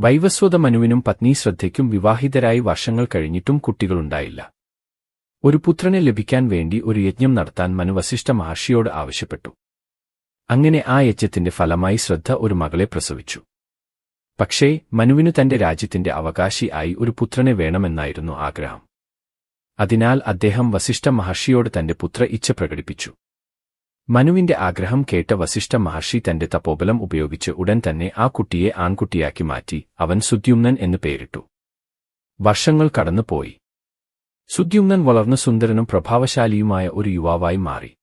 വൈവസ്വത മനുവിനും പത്നി ശ്രദ്ധയ്ക്കും വിവാഹിതരായി വർഷങ്ങൾ കഴിഞ്ഞിട്ടും കുട്ടികളുണ്ടായില്ല. ഒരു പുത്രനെ ലഭിക്കാൻ വേണ്ടി ഒരു യജ്ഞം നടത്താൻ മനു വസിഷ്ഠ മഹർഷിയോട് ആവശ്യപ്പെട്ടു. അങ്ങനെ ആ യജ്ഞത്തിന്റെ ഫലമായി ശ്രദ്ധ ഒരു മകളെ പ്രസവിച്ചു. പക്ഷേ മനുവിനു തന്റെ രാജ്യത്തിന്റെ അവകാശി ആയി ഒരു പുത്രനെ വേണമെന്നായിരുന്നു ആഗ്രഹം. അതിനാൽ അദ്ദേഹം വസിഷ്ഠ മഹർഷിയോട് തന്റെ പുത്ര ഇച്ഛ പ്രകടിപ്പിച്ചു. മനുവിന്റെ ആഗ്രഹം കേട്ട വസിഷ്ഠ മഹർഷി തന്റെ തപോബലം ഉപയോഗിച്ച് ഉടൻ തന്നെ ആ കുട്ടിയെ ആൺകുട്ടിയാക്കി മാറ്റി അവൻ സുദ്യുമ്നൻ എന്ന് പേരിട്ടു. വർഷങ്ങൾ കടന്നുപോയി. സുദ്യുമ്നൻ വളർന്ന് സുന്ദരനും പ്രഭാവശാലിയുമായ ഒരു യുവാവായി മാറി.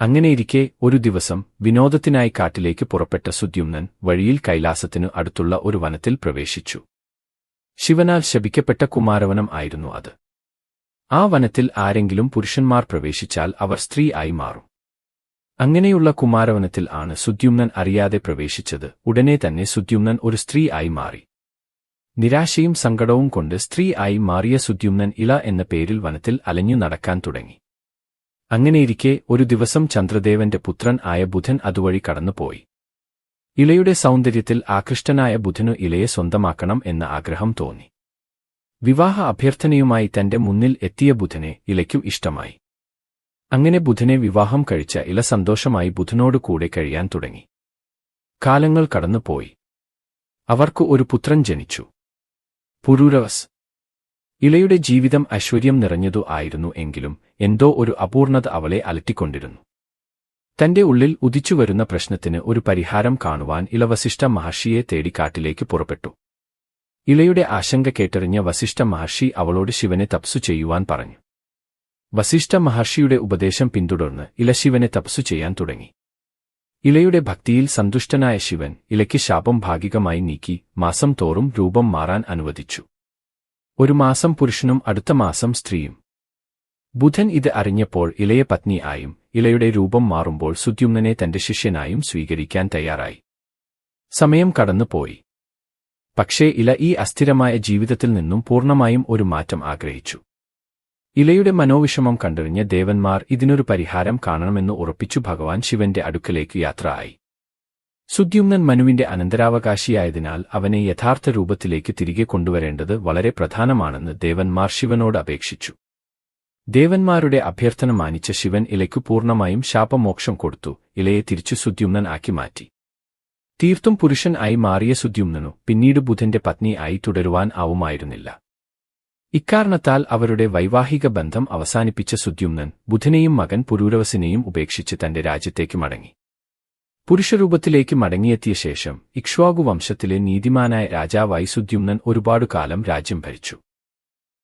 അങ്ങനെയിരിക്കെ ഒരു ദിവസം വിനോദത്തിനായി കാട്ടിലേക്ക് പുറപ്പെട്ട സുദ്യുമ്നൻ വഴിയിൽ കൈലാസത്തിനു അടുത്തുള്ള ഒരു വനത്തിൽ പ്രവേശിച്ചു. ശിവനാൽ ശപിക്കപ്പെട്ട കുമാരവനം ആയിരുന്നു അത്. ആ വനത്തിൽ ആരെങ്കിലും പുരുഷന്മാർ പ്രവേശിച്ചാൽ അവർ സ്ത്രീ ആയി മാറും. അങ്ങനെയുള്ള കുമാരവനത്തിൽ ആണ് സുദ്യുമ്നൻ അറിയാതെ പ്രവേശിച്ചത്. ഉടനെ തന്നെ സുദ്യുമ്നൻ ഒരു സ്ത്രീ ആയി മാറി. നിരാശയും സങ്കടവും കൊണ്ട് സ്ത്രീ ആയി മാറിയ സുദ്യുമ്നൻ ഇള എന്ന പേരിൽ വനത്തിൽ അലഞ്ഞു നടക്കാൻ തുടങ്ങി. അങ്ങനെയിരിക്കെ ഒരു ദിവസം ചന്ദ്രദേവന്റെ പുത്രൻ ആയ ബുധൻ അതുവഴി കടന്നുപോയി. ഇളയുടെ സൗന്ദര്യത്തിൽ ആകൃഷ്ടനായ ബുധനു ഇളയെ സ്വന്തമാക്കണം എന്ന ആഗ്രഹം തോന്നി. വിവാഹ അഭ്യർത്ഥനയുമായി തന്റെ മുന്നിൽ എത്തിയ ബുധനെ ഇലയ്ക്കു ഇഷ്ടമായി. അങ്ങനെ ബുധനെ വിവാഹം കഴിച്ച ഇല സന്തോഷമായി ബുധനോടു കൂടെ കഴിയാൻ തുടങ്ങി. കാലങ്ങൾ കടന്നുപോയി. അവർക്ക് ഒരു പുത്രൻ ജനിച്ചു. പുരൂരവസ്. ഇളയുടെ ജീവിതം ഐശ്വര്യം നിറഞ്ഞതു ആയിരുന്നു എങ്കിലും എന്തോ ഒരു അപൂർണത അവളെ അലട്ടിക്കൊണ്ടിരുന്നു. തന്റെ ഉള്ളിൽ ഉദിച്ചുവരുന്ന പ്രശ്നത്തിന് ഒരു പരിഹാരം കാണുവാൻ ഇല വസിഷ്ഠ മഹർഷിയെ തേടി കാട്ടിലേക്ക് പുറപ്പെട്ടു. ഇളയുടെ ആശങ്ക കേട്ടറിഞ്ഞ വസിഷ്ഠ മഹർഷി അവളോട് ശിവനെ തപ്സു ചെയ്യുവാൻ പറഞ്ഞു. വസിഷ്ഠ മഹർഷിയുടെ ഉപദേശം പിന്തുടർന്ന് ഇലശിവനെ തപസ്സു ചെയ്യാൻ തുടങ്ങി. ഇലയുടെ ഭക്തിയിൽ സന്തുഷ്ടനായ ശിവൻ ഇലയ്ക്ക് ശാപം ഭാഗികമായി നീക്കി മാസം തോറും രൂപം മാറാൻ അനുവദിച്ചു. ഒരു മാസം പുരുഷനും അടുത്ത മാസം സ്ത്രീയും. ബുധൻ ഇത് അറിഞ്ഞപ്പോൾ ഇളയ പത്നി ആയും ഇലയുടെ രൂപം മാറുമ്പോൾ സുദ്യുമ്നനെ തന്റെ ശിഷ്യനായും സ്വീകരിക്കാൻ തയ്യാറായി. സമയം കടന്നുപോയി. പക്ഷേ ഇല ഈ അസ്ഥിരമായ ജീവിതത്തിൽ നിന്നും പൂർണമായും ഒരു മാറ്റം ആഗ്രഹിച്ചു. ഇലയുടെ മനോവിഷമം കണ്ടറിഞ്ഞ ദേവന്മാർ ഇതിനൊരു പരിഹാരം കാണണമെന്ന് ഉറപ്പിച്ചു ഭഗവാൻ ശിവന്റെ അടുക്കലേക്ക് യാത്രയായി സുദ്യുമ്നൻ മനുവിന്റെ അനന്തരാവകാശിയായതിനാൽ അവനെ യഥാർത്ഥ രൂപത്തിലേക്ക് തിരികെ കൊണ്ടുവരേണ്ടത് വളരെ പ്രധാനമാണെന്ന് ദേവന്മാർ ശിവനോട് അപേക്ഷിച്ചു. ദേവന്മാരുടെ അഭ്യർത്ഥന മാനിച്ച ശിവൻ ഇലയ്ക്കു പൂർണമായും ശാപമോക്ഷം കൊടുത്തു ഇലയെ തിരിച്ചു സുദ്യുമ്നൻ ആക്കി മാറ്റി. തീർത്തും പുരുഷൻ ആയി മാറിയ സുദ്യുമ്നനു പിന്നീട് ബുധന്റെ പത്നി ആയി തുടരുവാൻ ആവുമായിരുന്നില്ല. ഇക്കാരണത്താൽ അവരുടെ വൈവാഹിക ബന്ധം അവസാനിപ്പിച്ച സുദ്യുമ്നൻ ബുധനെയും മകൻ പുരൂരവസിനെയും ഉപേക്ഷിച്ച് തന്റെ രാജ്യത്തേക്ക് മടങ്ങി. പുരുഷരൂപത്തിലേക്ക് മടങ്ങിയെത്തിയ ശേഷം ഇക്ഷ്വാകു വംശത്തിലെ നീതിമാനായ രാജാവായി സുദ്യുമ്നൻ ഒരുപാടു കാലം രാജ്യം ഭരിച്ചു.